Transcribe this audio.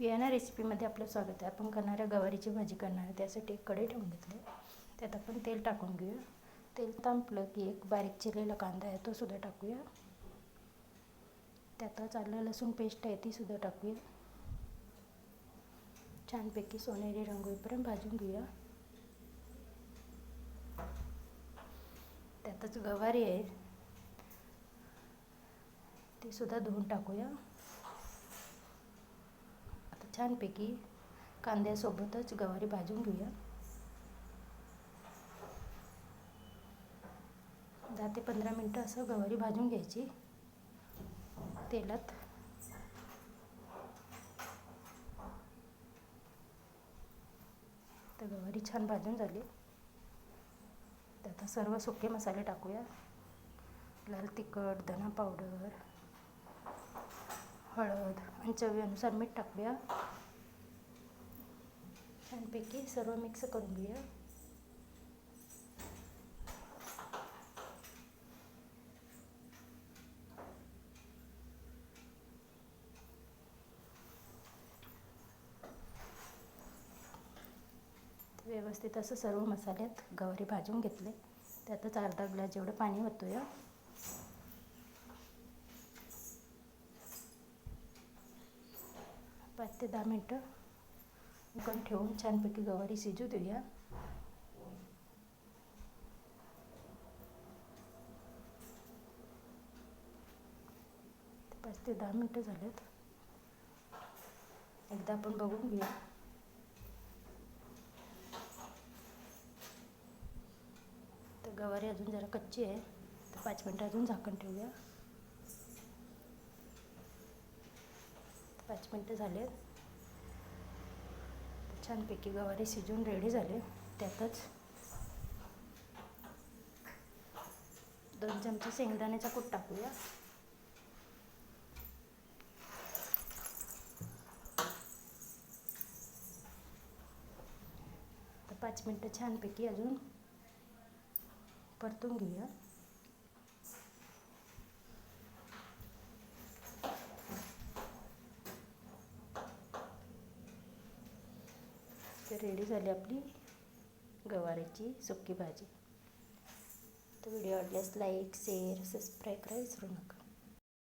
Vienna रेसिपीमध्ये आपलं स्वागत आहे. आपण करणाऱ्या गवारीची भाजी करणार आहे. त्यासाठी एक कढई ठेवून घेतली त्यात आपण तेल टाकून घेऊया. तेल तांपलं की एक बारीक चिरलेला कांदा आहे तो सुद्धा टाकूया. त्यातच आलं लसूण पेस्ट आहे ती सुद्धा टाकूया. छानपैकी सोनेरी रंग होईपर्यंत भाजून घेऊया. त्यातच गवारी आहे ती सुद्धा धुवून टाकूया. छानपैकी कांद्यासोबतच गवारी भाजून घेऊया. दहा ते पंधरा मिनटं असं गवारी भाजून घ्यायची. तेलात. तर गवारी छान भाजून झाली. आता सर्व सुके मसाले टाकूया. लाल तिखट धना पावडर हळद आणि चवीनुसार मीठ टाकूया. छानपैकी सर्व मिक्स करून घेऊया. व्यवस्थित असं सर्व मसाल्यात गवारी भाजून घेतले. त्यातच अर्धा ग्लास जेवढं पाणी होतो या पाच ते दहा मिनटं. उकळून ठेवून छानपैकी गवारी शिजू देऊया. पाच ते दहा मिनटं झालेत. एकदा आपण बघून घेऊया. तर गवारी अजून जरा कच्ची आहे. तर पाच मिनटं अजून झाकण ठेवूया. पाच मिनटं झाले छानपैकी गवारी शिजून रेडी झाले. त्यातच दोन चमचे शेंगदाण्याचा कूट टाकूया. पाच मिनटं छानपैकी अजून परतून घेऊया. तर रेडी झाली आपली गवारीची सुकी भाजी. तर व्हिडिओ आवडल्यास लाईक शेअर सबस्क्राईब करा विसरू नका.